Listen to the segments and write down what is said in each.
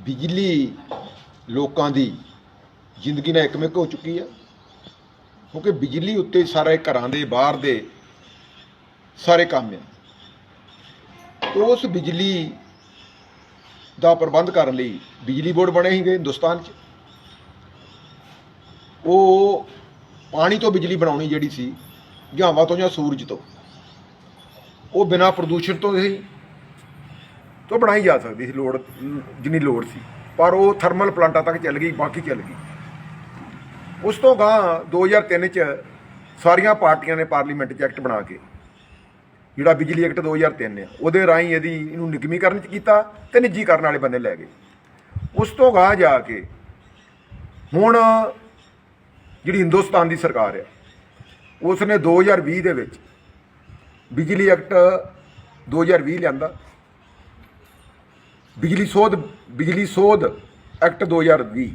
ਬਿਜਲੀ ਲੋਕਾਂ ਦੀ ਜ਼ਿੰਦਗੀ ਨਾਲ ਇੱਕਮਿਕ ਹੋ ਚੁੱਕੀ ਆ। ਕਿਉਂਕਿ ਬਿਜਲੀ ਉੱਤੇ ਸਾਰੇ ਘਰਾਂ ਦੇ, ਬਾਹਰ ਦੇ ਸਾਰੇ ਕੰਮ ਆ। ਉਸ ਬਿਜਲੀ ਦਾ ਪ੍ਰਬੰਧ ਕਰਨ ਲਈ ਬਿਜਲੀ ਬੋਰਡ ਬਣੇ ਸੀਗੇ ਹਿੰਦੁਸਤਾਨ 'ਚ। ਉਹ ਪਾਣੀ ਤੋਂ ਬਿਜਲੀ ਬਣਾਉਣੀ ਜਿਹੜੀ ਸੀ ਜਾਂ ਹਵਾ ਤੋਂ ਜਾਂ ਸੂਰਜ ਤੋਂ, ਉਹ ਬਿਨਾਂ ਪ੍ਰਦੂਸ਼ਣ ਤੋਂ ਸੀ। ਤੋਂ ਬਣਾਈ ਜਾ ਸਕਦੀ ਸੀ ਲੋੜ, ਜਿੰਨੀ ਲੋੜ ਸੀ। ਪਰ ਉਹ ਥਰਮਲ ਪਲਾਂਟਾਂ ਤੱਕ ਚੱਲ ਗਈ, ਬਾਕੀ ਚੱਲ ਗਈ। ਉਸ ਤੋਂ ਗਾਂ 2003 ਚ ਸਾਰੀਆਂ ਪਾਰਟੀਆਂ ਨੇ ਪਾਰਲੀਮੈਂਟ 'ਚ ਐਕਟ ਬਣਾ ਕੇ, ਜਿਹੜਾ ਬਿਜਲੀ ਐਕਟ 2003 ਆ, ਉਹਦੇ ਰਾਹੀਂ ਇਹਦੀ ਇਹਨੂੰ ਨਿਗਮੀਕਰਨ ਚ ਕੀਤਾ ਤੇ ਨਿੱਜੀਕਰਨ ਵਾਲੇ ਬੰਦੇ ਲੈ ਗਏ। ਉਸ ਤੋਂ ਗਾਂ ਜਾ ਕੇ ਹੁਣ ਜਿਹੜੀ ਹਿੰਦੁਸਤਾਨ ਦੀ ਸਰਕਾਰ ਆ ਉਸ ਨੇ 2020 ਦੇ ਵਿੱਚ ਬਿਜਲੀ ਐਕਟ 2020 ਲਿਆਂਦਾ। ਬਿਜਲੀ ਸੋਧ ਬਿਜਲੀ ਸੋਧ ਐਕਟ 2020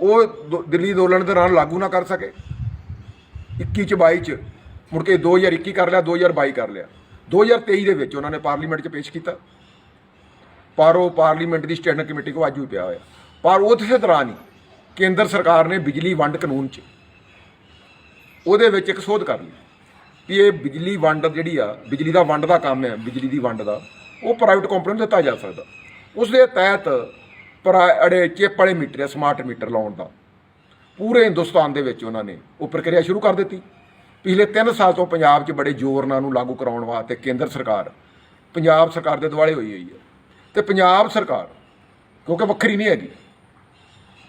ਉਹ ਦੋ- ਦਿੱਲੀ ਅੰਦੋਲਨ ਦੇ ਦੌਰਾਨ ਲਾਗੂ ਨਾ ਕਰ ਸਕੇ। 21 ਚ 22 ਚ, ਮੁੜ ਕੇ 2021 ਕਰ ਲਿਆ 2022 ਕਰ ਲਿਆ। 2023 ਦੇ ਵਿੱਚ ਉਹਨਾਂ ਨੇ ਪਾਰਲੀਮੈਂਟ 'ਚ ਪੇਸ਼ ਕੀਤਾ। ਪਰ ਉਹ ਪਾਰਲੀਮੈਂਟ ਦੀ ਸਟੈਂਡਿੰਗ ਕਮੇਟੀ ਕੋ ਅੱਜ ਵੀ ਪਿਆ ਹੋਇਆ। ਪਰ ਉਸੇ ਦੌਰਾਨ ਨਹੀਂ। ਕੇਂਦਰ ਸਰਕਾਰ ਨੇ ਬਿਜਲੀ ਵੰਡ ਕਾਨੂੰਨ 'ਚ। ਉਹਦੇ ਵਿੱਚ ਇੱਕ ਸੋਧ ਕਰ ਲਈ। ਵੀ ਇਹ ਬਿਜਲੀ ਵੰਡ ਜਿਹੜੀ ਆ, ਬਿਜਲੀ ਦਾ ਵੰਡ ਦਾ ਕੰਮ ਹੈ, ਬਿਜਲੀ ਦੀ ਵੰਡ ਦਾ। ਉਹ ਪ੍ਰਾਈਵੇਟ ਕੰਪਨੀ ਨੂੰ ਦਿੱਤਾ ਜਾ ਸਕਦਾ। ਉਸ ਦੇ ਤਹਿਤ ਪ੍ਰਾ- ਅੜੇ ਚਿੱਪ ਵਾਲੇ ਮੀਟਰ ਆ ਸਮਾਰਟ ਮੀਟਰ ਲਾਉਣ ਦਾ। ਪੂਰੇ ਹਿੰਦੁਸਤਾਨ ਦੇ ਵਿੱਚ ਉਹਨਾਂ ਨੇ ਉਹ ਪ੍ਰਕਿਰਿਆ ਸ਼ੁਰੂ ਕਰ ਦਿੱਤੀ। ਪਿਛਲੇ 3 ਸਾਲ ਤੋਂ ਪੰਜਾਬ 'ਚ ਬੜੇ ਜ਼ੋਰ ਨਾਲ ਨੂੰ ਲਾਗੂ ਕਰਾਉਣ ਵਾਸਤੇ ਕੇਂਦਰ ਸਰਕਾਰ, ਪੰਜਾਬ ਸਰਕਾਰ ਦੇ ਦੁਆਲੇ ਹੋਈ ਹੋਈ ਹੈ। ਤੇ ਪੰਜਾਬ ਸਰਕਾਰ, ਕਿਉਂਕਿ ਵੱਖਰੀ ਨਹੀਂ ਹੈਗੀ,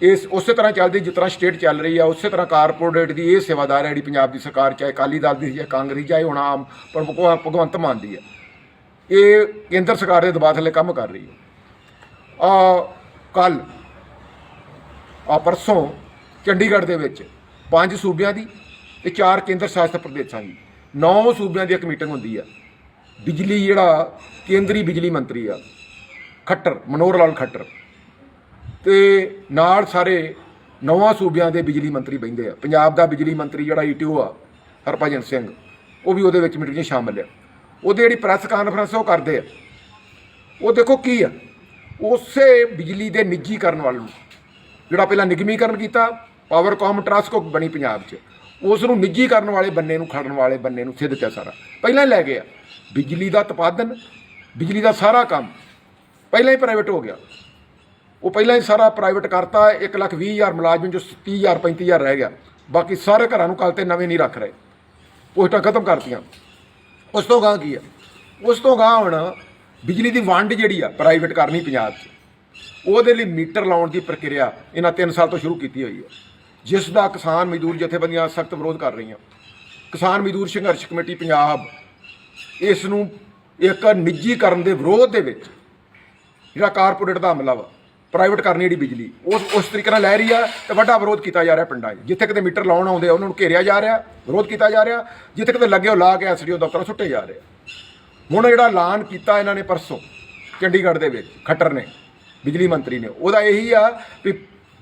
ਇਸ, ਉਸੇ ਤਰ੍ਹਾਂ ਚੱਲਦੀ, ਜਿਸ ਤਰ੍ਹਾਂ ਸਟੇਟ ਚੱਲ ਰਹੀ ਹੈ ਉਸੇ ਤਰ੍ਹਾਂ ਕਾਰਪੋਰੇਟ ਦੀ ਇਹ ਸੇਵਾਦਾਰ ਹੈ ਜਿਹੜੀ ਪੰਜਾਬ ਦੀ ਸਰਕਾਰ, ਚਾਹੇ ਅਕਾਲੀ ਦਲ ਦੀ ਜਾਂ ਕਾਂਗਰਸ ਚਾਹੇ ਹੁਣ ਆਮ, ਪਰ ਭਗਵੰਤ ਮਾਨ ਦੀ ਹੈ। ਇਹ ਕੇਂਦਰ ਸਰਕਾਰ ਦੇ ਦਬਾਅ ਥੱਲੇ ਕੰਮ ਕਰ ਰਹੀ ਹੈ। ਆ ਕੱਲ ਆ ਪਰਸੋਂ ਚੰਡੀਗੜ੍ਹ ਦੇ ਵਿੱਚ ਪੰਜ ਸੂਬਿਆਂ ਦੀ ਤੇ ਚਾਰ ਕੇਂਦਰ ਸ਼ਾਸਿਤ ਪ੍ਰਦੇਸ਼ਾਂ ਦੀ ਨੌ ਸੂਬਿਆਂ ਦੀ ਇੱਕ ਮੀਟਿੰਗ ਹੁੰਦੀ ਆ। ਬਿਜਲੀ ਜਿਹੜਾ ਕੇਂਦਰੀ ਬਿਜਲੀ ਮੰਤਰੀ ਆ, ਖੱਟਰ, ਮਨੋਹਰ ਲਾਲ ਖੱਟਰ। ਤੇ ਨਾਲ ਸਾਰੇ ਨੌਵਾਂ ਸੂਬਿਆਂ ਦੇ ਬਿਜਲੀ ਮੰਤਰੀ ਬੈਂਦੇ ਆ। ਪੰਜਾਬ ਦਾ ਬਿਜਲੀ ਮੰਤਰੀ ਜਿਹੜਾ ਈਟੀਓ ਆ, ਹਰਭਜਨ ਸਿੰਘ, ਉਹ ਵੀ ਉਹਦੇ ਵਿੱਚ ਮੀਟਿੰਗ 'ਚ ਸ਼ਾਮਲ ਆ। ਉਹਦੇ ਜਿਹੜੀ ਪ੍ਰੈਸ ਕਾਨਫਰੰਸ ਉਹ ਕਰਦੇ ਆ। ਉਹ ਦੇਖੋ ਕੀ ਆ, ਉਸੇ ਬਿਜਲੀ ਦੇ ਨਿੱਜੀਕਰਨ ਵੱਲ ਨੂੰ, ਜਿਹੜਾ ਪਹਿਲਾਂ ਨਿਗਮੀਕਰਨ ਕੀਤਾ ਪਾਵਰਕਾਮ ਟਰਸਕੋ ਬਣੀ ਪੰਜਾਬ 'ਚ ਉਸ ਨੂੰ ਨਿੱਜੀਕਰਨ ਵਾਲੇ ਬੰਨੇ ਨੂੰ, ਖੜਨ ਵਾਲੇ ਬੰਨੇ ਨੂੰ ਸਿੱਧ ਤੇ ਸਾਰਾ। ਪਹਿਲਾਂ ਹੀ ਲੈ ਗਿਆ। ਬਿਜਲੀ ਦਾ ਉਤਪਾਦਨ, ਬਿਜਲੀ ਦਾ ਸਾਰਾ ਕੰਮ ਪਹਿਲਾਂ ਹੀ ਪ੍ਰਾਈਵੇਟ ਹੋ ਗਿਆ। ਉਹ ਪਹਿਲਾਂ ਹੀ ਸਾਰਾ ਪ੍ਰਾਈਵੇਟ ਕਰਤਾ 1 ਲੱਖ 20 ਹਜ਼ਾਰ ਮੁਲਾਜ਼ਮ ਜੋ 30000 35000 ਰਹਿ ਗਿਆ। ਬਾਕੀ ਸਾਰੇ ਘਰਾਂ ਨੂੰ ਕੱਲ ਤੇ ਨਵੇਂ ਨਹੀਂ ਰੱਖ ਰਹੇ। ਪੋਸਟਾਂ ਖਤਮ ਕਰਤੀਆਂ। ਉਸ ਤੋਂ ਗਾਂ ਕੀ ਆ? ਉਸ ਤੋਂ ਗਾਂ ਹੁਣ ਬਿਜਲੀ ਦੀ ਵੰਡ ਜਿਹੜੀ ਆ ਪ੍ਰਾਈਵੇਟ ਕਰਨੀ ਪੰਜਾਬ 'ਚ, ਉਹਦੇ ਲਈ ਮੀਟਰ ਲਾਉਣ ਦੀ ਪ੍ਰਕਿਰਿਆ ਇਹਨਾਂ 3 ਸਾਲ ਤੋਂ ਸ਼ੁਰੂ ਕੀਤੀ ਹੋਈ ਹੈ ਜਿਸ ਦਾ ਕਿਸਾਨ ਮਜ਼ਦੂਰ ਜਥੇਬੰਦੀਆਂ ਸਖਤ ਵਿਰੋਧ ਕਰ ਰਹੀਆਂ। ਕਿਸਾਨ ਮਜ਼ਦੂਰ ਸੰਘਰਸ਼ ਕਮੇਟੀ ਪੰਜਾਬ ਇਸ ਨੂੰ ਇੱਕ ਨਿੱਜੀਕਰਨ ਦੇ ਵਿਰੋਧ ਦੇ ਵਿੱਚ ਜਿਹੜਾ ਕਾਰਪੋਰੇਟ ਦਾ ਹਮਲਾ ਵਾ ਪ੍ਰਾਈਵੇਟ ਕਰਨੀ ਜਿਹੜੀ ਬਿਜਲੀ। ਉਸ ਉਸ ਤਰੀਕੇ ਨਾਲ ਲੈ ਰਹੀ ਆ ਤੇ ਵੱਡਾ ਵਿਰੋਧ ਕੀਤਾ ਜਾ ਰਿਹਾ ਪਿੰਡਾਂ 'ਚ। ਜਿੱਥੇ ਕਿਤੇ ਮੀਟਰ ਲਾਉਣ ਆਉਂਦੇ ਆ, ਉਹਨਾਂ ਨੂੰ ਘੇਰਿਆ ਜਾ ਰਿਹਾ, ਵਿਰੋਧ ਕੀਤਾ ਜਾ ਰਿਹਾ। ਜਿੱਥੇ ਕਿਤੇ ਲੱਗੇ ਉਹ ਲਾ ਕੇ ਐਸਡੀਓ ਦਫ਼ਤਰ ਸੁੱਟੇ ਜਾ ਰਹੇ ਹੁਣ ਜਿਹੜਾ ਐਲਾਨ ਕੀਤਾ ਇਹਨਾਂ ਨੇ ਪਰਸੋਂ, ਚੰਡੀਗੜ੍ਹ ਦੇ ਵਿੱਚ, ਖੱਟਰ ਨੇ, ਬਿਜਲੀ ਮੰਤਰੀ ਨੇ, ਉਹਦਾ ਇਹੀ ਆ ਵੀ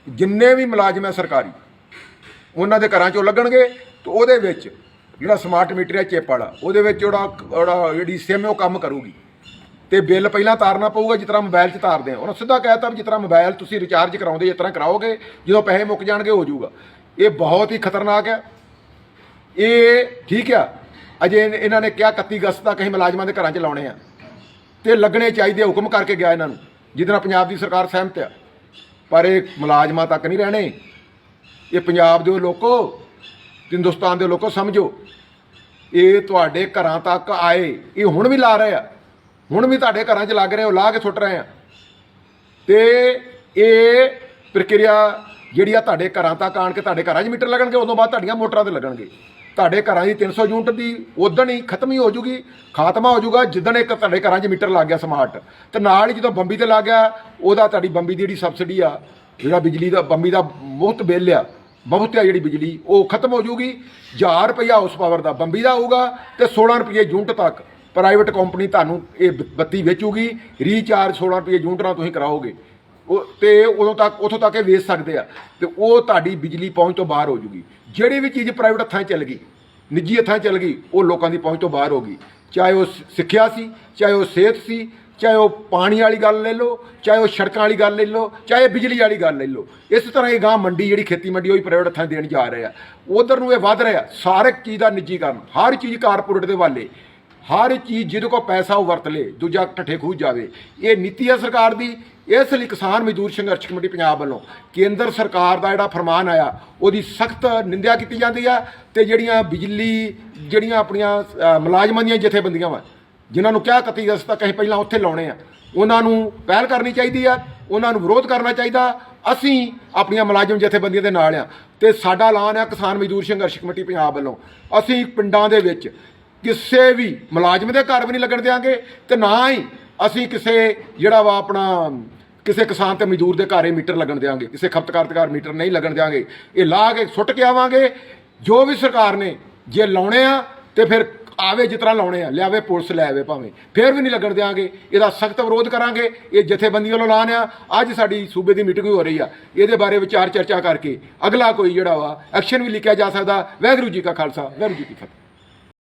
ਜਿੰਨੇ ਵੀ ਮੁਲਾਜ਼ਮ ਹੈ ਸਰਕਾਰੀ, ਉਹਨਾਂ ਦੇ ਘਰਾਂ 'ਚੋਂ ਲੱਗਣਗੇ ਤੇ ਉਹਦੇ ਵਿੱਚ ਜਿਹੜਾ ਸਮਾਰਟ ਮੀਟਰ ਹੈ ਚਿੱਪ ਵਾਲਾ, ਉਹਦੇ ਵਿੱਚ ਜਿਹੜਾ ਜਿਹੜਾ ਜਿਹੜੀ ਸਿਮ ਉਹ ਕੰਮ ਕਰੂਗੀ। ਤੇ ਬਿੱਲ ਪਹਿਲਾਂ ਤਾਰਨਾ ਪਊਗਾ ਜਿਸ ਤਰ੍ਹਾਂ ਮੋਬਾਈਲ 'ਚ ਤਾਰਦੇ ਆ। ਉਹਨਾਂ ਸਿੱਧਾ ਕਹਿਤਾ ਵੀ ਜਿਸ ਤਰ੍ਹਾਂ ਮੋਬਾਈਲ ਤੁਸੀਂ ਰਿਚਾਰਜ ਕਰਾਉਂਦੇ, ਜਿਸ ਤਰ੍ਹਾਂ ਕਰਾਓਗੇ, ਜਦੋਂ ਪੈਸੇ ਮੁੱਕ ਜਾਣਗੇ ਹੋ ਜਾਊਗਾ। ਇਹ ਬਹੁਤ ਹੀ ਖਤਰਨਾਕ ਹੈ। ਇਹ ਠੀਕ ਆ। ਅਜੇ ਇਹਨਾਂ ਨੇ ਕਿਹਾ 31 ਅਗਸਤ ਤੱਕ ਅਸੀਂ ਮੁਲਾਜ਼ਮਾਂ ਦੇ ਘਰਾਂ 'ਚ ਲਾਉਣੇ ਆ। ਤੇ ਲੱਗਣੇ ਚਾਹੀਦੇ ਹੁਕਮ ਕਰਕੇ ਗਿਆ ਇਹਨਾਂ ਨੂੰ। ਜਿਹਦੇ ਨਾਲ ਪੰਜਾਬ ਦੀ ਸਰਕਾਰ ਸਹਿਮਤ ਆ। ਪਰ ਇਹ ਮੁਲਾਜ਼ਮਾਂ ਤੱਕ ਨਹੀਂ ਰਹਿਣੇ। ਇਹ ਪੰਜਾਬ ਦੇ ਲੋਕੋ, ਹਿੰਦੁਸਤਾਨ ਦੇ ਲੋਕੋ ਸਮਝੋ। ਇਹ ਤੁਹਾਡੇ ਘਰਾਂ ਤੱਕ ਆਏ। ਇਹ ਹੁਣ ਵੀ ਲਾ ਰਹੇ ਆ। ਹੁਣ ਵੀ ਤੁਹਾਡੇ ਘਰਾਂ 'ਚ ਲੱਗ ਰਹੇ ਹੋ, ਲਾ ਕੇ ਸੁੱਟ ਰਹੇ ਆ। ਤੇ ਇਹ ਪ੍ਰਕਿਰਿਆ ਜਿਹੜੀ ਆ ਤੁਹਾਡੇ ਘਰਾਂ ਤੱਕ ਆਣ ਕੇ ਤੁਹਾਡੇ ਘਰਾਂ 'ਚ ਮੀਟਰ ਲੱਗਣਗੇ, ਉਦੋਂ ਬਾਅਦ ਤੁਹਾਡੀਆਂ ਮੋਟਰਾਂ ਤੇ ਲੱਗਣਗੇ। ਤੁਹਾਡੇ ਘਰਾਂ ਦੀ 300 ਯੂਨਿਟ ਦੀ ਉਦੋਂ ਹੀ ਖਤਮ ਹੀ ਹੋ ਜੂਗੀ, ਖਾਤਮਾ ਹੋ ਜੂਗਾ, ਜਿੱਦਣ ਇੱਕ ਤੁਹਾਡੇ ਘਰਾਂ 'ਚ ਮੀਟਰ ਲੱਗ ਗਿਆ ਸਮਾਰਟ। ਤੇ ਨਾਲ ਹੀ ਜਦੋਂ ਬੰਬੀ ਤੇ ਲੱਗ ਗਿਆ, ਉਹਦਾ ਤੁਹਾਡੀ ਬੰਬੀ ਦੀ ਜਿਹੜੀ ਸਬਸਿਡੀ ਆ, ਜਿਹੜਾ ਬਿਜਲੀ ਦਾ, ਬੰਬੀ ਦਾ ਮੁਫਤ ਬਿੱਲ ਆ ਮੁਫਤ ਆ ਜਿਹੜੀ ਬਿਜਲੀ, ਉਹ ਖਤਮ ਹੋ ਜੂਗੀ। 1000 ਰੁਪਇਆ ਹਾਊਸ ਪਾਵਰ ਦਾ ਬੰਬੀ ਦਾ ਹੋਊਗਾ ਤੇ 16 ਰੁਪਏ ਯੂਨਿਟ ਤੱਕ ਪ੍ਰਾਈਵੇਟ ਕੰਪਨੀ ਤੁਹਾਨੂੰ ਇਹ ਬੱਤੀ ਵੇਚੂਗੀ ਰੀਚਾਰਜ 16 ਰੁਪਏ ਯੂਨਿਟ ਨਾਲ ਤੁਸੀਂ ਕਰਾਓਗੇ। ਉਹ ਤੇ ਉਦੋਂ ਤੱਕ, ਉਥੋਂ ਤੱਕ ਇਹ ਵੇਚ ਸਕਦੇ ਆ। ਤੇ ਉਹ ਤੁਹਾਡੀ ਬਿਜਲੀ ਪਹੁੰਚ ਤੋਂ ਬਾਹਰ ਹੋ ਜੂਗੀ। ਜਿਹੜੀ ਵੀ ਚੀਜ਼ ਪ੍ਰਾਈਵੇਟ ਹੱਥਾਂ 'ਚ ਚੱਲ ਗਈ, ਨਿੱਜੀ ਹੱਥਾਂ 'ਚ ਚੱਲ ਗਈ, ਉਹ ਲੋਕਾਂ ਦੀ ਪਹੁੰਚ ਤੋਂ ਬਾਹਰ ਹੋ ਗਈ। ਚਾਹੇ ਉਹ ਸਿੱਖਿਆ ਸੀ, ਚਾਹੇ ਉਹ ਸਿਹਤ ਸੀ, ਚਾਹੇ ਉਹ ਪਾਣੀ ਵਾਲੀ ਗੱਲ ਲੈ ਲਓ, ਚਾਹੇ ਉਹ ਸੜਕਾਂ ਵਾਲੀ ਗੱਲ ਲੈ ਲਓ, ਚਾਹੇ ਬਿਜਲੀ ਵਾਲੀ ਗੱਲ ਲੈ ਲਓ। ਇਸ ਤਰ੍ਹਾਂ ਇਹ ਗਾਂ ਮੰਡੀ ਜਿਹੜੀ ਖੇਤੀ ਮੰਡੀ ਉਹ ਵੀ ਪ੍ਰਾਈਵੇਟ ਹੱਥਾਂ 'ਚ ਦੇਣ ਜਾ ਰਹੇ ਆ। ਉਧਰ ਨੂੰ ਇਹ ਵੱਧ ਰਿਹਾ। ਹਰ ਚੀਜ਼ ਦਾ ਨਿੱਜੀਕਰਨ, ਹਰ ਚੀਜ਼ ਕਾਰਪੋਰੇਟ ਦੇ ਵਾਲੇ ਹਰ ਚੀਜ਼ ਜਿਹਦੇ ਕੋਲ ਪੈਸਾ ਉਹ ਵਰਤ ਲੇ, ਦੂਜਾ ਠੱਠੇ ਖੂਜ ਜਾਵੇ। ਇਹ ਨੀਤੀ ਹੈ ਸਰਕਾਰ ਦੀ। ਇਸ ਲਈ ਕਿਸਾਨ ਮਜ਼ਦੂਰ ਸੰਘਰਸ਼ ਕਮੇਟੀ ਪੰਜਾਬ ਵੱਲੋਂ ਕੇਂਦਰ ਸਰਕਾਰ ਦਾ ਜਿਹੜਾ ਫਰਮਾਨ ਆਇਆ, ਉਹਦੀ ਸਖਤ ਨਿੰਦਿਆ ਕੀਤੀ ਜਾਂਦੀ ਆ ਤੇ ਜਿਹੜੀਆਂ ਬਿਜਲੀ, ਜਿਹੜੀਆਂ ਆਪਣੀਆਂ ਮੁਲਾਜ਼ਮਾਂ ਦੀਆਂ ਜਥੇਬੰਦੀਆਂ ਵਾ, ਜਿਨ੍ਹਾਂ ਨੂੰ ਕਿਹਾ ਕਤੀ ਅਗਸਤ ਤੱਕ ਅਸੀਂ ਪਹਿਲਾਂ ਉੱਥੇ ਲਾਉਣੇ ਆ, ਉਹਨਾਂ ਨੂੰ ਪਹਿਲ ਕਰਨੀ ਚਾਹੀਦੀ ਆ, ਉਹਨਾਂ ਨੂੰ ਵਿਰੋਧ ਕਰਨਾ ਚਾਹੀਦਾ। ਅਸੀਂ ਆਪਣੀਆਂ ਮੁਲਾਜ਼ਮ ਜਥੇਬੰਦੀਆਂ ਦੇ ਨਾਲ ਆ ਤੇ ਸਾਡਾ ਐਲਾਨ ਆ ਕਿਸਾਨ ਮਜ਼ਦੂਰ ਸੰਘਰਸ਼ ਕਮੇਟੀ ਪੰਜਾਬ ਵੱਲੋਂ। ਅਸੀਂ ਪਿੰਡਾਂ ਦੇ ਵਿੱਚ ਕਿਸੇ ਵੀ ਮੁਲਾਜ਼ਮ ਦੇ ਘਰ ਵੀ ਨਹੀਂ ਲੱਗਣ ਦਿਆਂਗੇ ਤੇ ਨਾ ਹੀ ਅਸੀਂ ਕਿਸੇ ਜਿਹੜਾ ਵਾ ਆਪਣਾ ਕਿਸੇ ਕਿਸਾਨ ਤੇ ਮਜ਼ਦੂਰ ਦੇ ਘਰ ਘਰੇ ਮੀਟਰ ਲੱਗਣ ਦਿਆਂਗੇ, ਕਿਸੇ ਖਪਤਕਾਰ ਦੇ ਘਰ ਮੀਟਰ ਨਹੀਂ ਲੱਗਣ ਦਿਆਂਗੇ। ਇਹ ਲਾ ਕੇ ਸੁੱਟ ਕੇ ਆਵਾਂਗੇ, ਜੋ ਵੀ ਸਰਕਾਰ ਨੇ ਜੇ ਲਾਉਣੇ ਆ ਤੇ ਫਿਰ ਆਵੇ ਜਿਸ ਤਰ੍ਹਾਂ ਲਾਉਣੇ ਆ, ਲਿਆਵੇ ਪੁਲਿਸ ਲੈ ਆਵੇ ਭਾਵੇਂ। ਫਿਰ ਵੀ ਨਹੀਂ ਲੱਗਣ ਦਿਆਂਗੇ, ਇਹਦਾ ਸਖਤ ਵਿਰੋਧ ਕਰਾਂਗੇ, ਇਹ ਜਥੇਬੰਦੀ ਵੱਲੋਂ ਐਲਾਨ ਆ। ਅੱਜ ਸਾਡੀ ਸੂਬੇ ਦੀ ਮੀਟਿੰਗ ਹੋ ਰਹੀ ਆ। ਇਹਦੇ ਬਾਰੇ ਵਿਚਾਰ ਚਰਚਾ ਕਰਕੇ ਅਗਲਾ ਕੋਈ ਜਿਹੜਾ ਵਾ, ਐਕਸ਼ਨ ਵੀ ਲਿਖਿਆ ਜਾ ਸਕਦਾ। ਵਾਹਿਗੁਰੂ ਜੀ ਕਾ ਖਾਲਸਾ, ਵਾਹਿਗੁਰੂ ਜੀ ਕੀ ਫਤਿਹ।